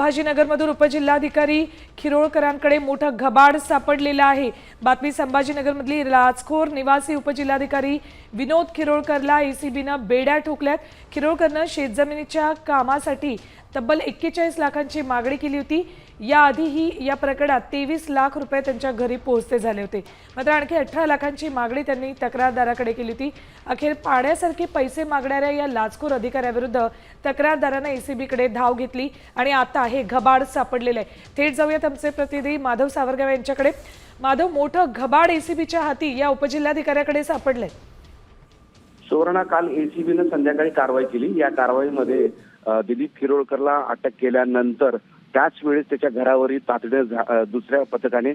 संभाजीनगरमधून उपजिल्हाधिकारी खिरोळकरांकडे मोठं घबाड सापडलेलं आहे. बातमी संभाजीनगरमधली लाचखोर निवासी उपजिल्हाधिकारी विनोद खिरोळकरला एसीबीनं बेड्या ठोकल्यात. खिरोळकरनं शेतजमिनीच्या कामासाठी तब्बल एक्केचाळीस लाखांची मागणी केली होती. याआधीही या प्रकरणात तेवीस लाख रुपये त्यांच्या घरी पोहोचते झाले होते. मात्र आणखी अठरा लाखांची मागणी त्यांनी तक्रारदाराकडे केली होती. अखेर पाण्यासारखे पैसे मागणाऱ्या या लाचखोर अधिकाऱ्याविरुद्ध तक्रारदारानं एसीबीकडे धाव घेतली आणि आता हे घबाड सापडलेलं आहे. थेट जाऊयात आमचे प्रतिनिधी माधव सावरगाव यांच्याकडे. माधव मोठं घबाड एसीबीच्या हाती या उपजिल्हाधिकाऱ्याकडे सापडलंय. सुवर्णा काल एसीबीनं संध्याकाळी कारवाई केली. या कारवाईमध्ये दिलीप खिरोळकरला अटक केल्यानंतर त्याच वेळेस त्याच्या घरावरील अ, दुसऱ्या पथकाने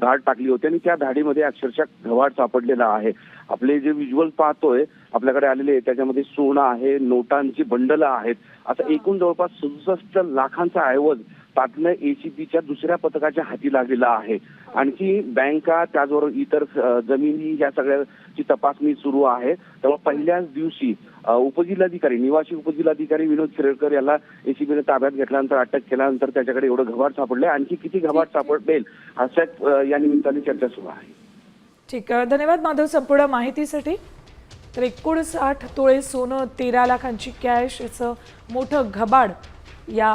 धाड टाकली होती आणि त्या धाडीमध्ये अक्षरशः घवाड सापडलेला आहे. आपले जे व्हिज्युअल पाहतोय आपल्याकडे आलेले आहे, त्याच्यामध्ये सोनं आहे नोटांची बंडलं आहेत. असं एकूण जवळपास सदुसष्ट लाखांचा ऐवज तातडीनं एसीबीच्या दुसऱ्या पथकाच्या हाती लागलेला आहे. आणखी बँका त्याचबरोबर इतर जमिनी या सगळ्याची तपासणी सुरू आहे. त्यामुळे पहिल्याच दिवशी उपजिल्हाधिकारी निवासी उपजिल्हाधिकारी विनोद खिरेकर याला एसीबीने ताब्यात घेतल्यानंतर अटक केल्यानंतर त्याच्याकडे एवढं घबाड सापडले. आणखी किती घबाड सापडेल अशाच या निमित्ताने चर्चा सुरू आहे. ठीक आहे. धन्यवाद माधव संपूर्ण माहितीसाठी. तर एकोणसाठ तोळे सोनं तेरा लाखांची कॅश याचं मोठं घबाड या